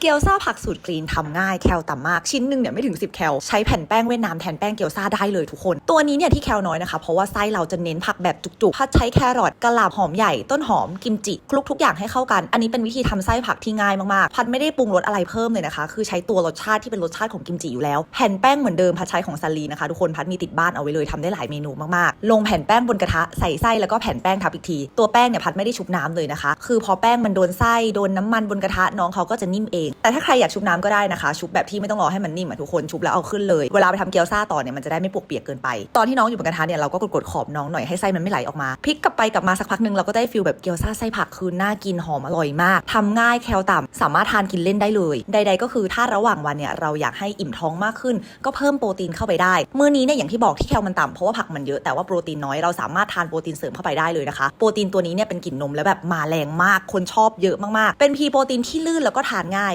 เกี๊ยวซ่าผักสูตรกรีนทำง่ายแคลต่ำมากชิ้นหนึ่งเนี่ยไม่ถึง 10 แคลใช้แผ่นแป้งเวียดนามแทนแป้งเกี๊ยวซ่าได้เลยทุกคน ตัวนี้เนี่ยที่แคลน้อยนะคะ เพราะว่าไส้เราจะเน้นผักแบบจุกๆพัดใช้แครอทกระหล่ำหอมใหญ่ต้นหอมกิมจิคลุกทุกอย่างให้เข้ากัน อันนี้เป็นวิธีทำไส้ผักที่ง่ายมากๆ พัดไม่ได้ปรุงรสอะไรเพิ่มเลยนะคะ คือใช้ตัวรสชาติที่เป็นรสชาติของกิมจิอยู่แล้วแผ่นแป้งเหมือนเดิมพัดใช้ของซาลีนะคะทุกคนพัดมีติดบ้านเอาไว้เลยทำได้หลายเมนูมากๆ ลงแผ่นแป้งบนกระทะใส่ไส้แล้วก็แผ่นแป้งทับอีกทีตัวแป้งเนี่ยพัดไม่ได้ชุบน้ำเลยนะคะ คือพอแป้งมันโดนไส้โดนน้ำมันบนกระทะน้องเขาก็จะนิ่มเองแต่ถ้าใครอยากชุบน้ำก็ได้นะคะ ชุบแบบที่ไม่ต้องรอให้มันนิ่มอะทุกคนชุบแล้วเอาขึ้นเลยเวลาไปทำเกี๊ยวซ่าต่อเนี่ยมันจะได้ไม่ปวกเปียกเกินไป ตอนที่น้องอยู่บนกระทะเนี่ยเราก็กดๆขอบน้องหน่อยให้ไส้มันไม่ไหลออกมาพลิกกลับไปกลับมาสักพักหนึ่งเราก็ได้ฟิลแบบเกี๊ยวซ่าไส้ผักคือน่ากินหอมอร่อยมากทำง่ายแคลต่ำสามารถทานกินเล่นได้เลย ใด ๆ ก็คือถ้าระหว่างวันเนี่ยเราอยากให้อิ่มท้องมากขึ้น ก็เพิ่มโปรตีนเข้าไปได้มื้อนี้เนี่ยอย่างที่บอกที่แคลมันต่ำเพราะว่าผักมันเยอะแต่ว่าโปรตีนน้อยเราสามารถทานโปรตีนเสริมเข้าไปได้เลยนะคะ โปรตีนตัวนี้เนี่ยเป็นกลิ่นนมแล้วแบบมาแรงมากคนชอบเยอะมากๆ เป็นพีโปรตีนที่ลื่นแล้วก็ทานง่าย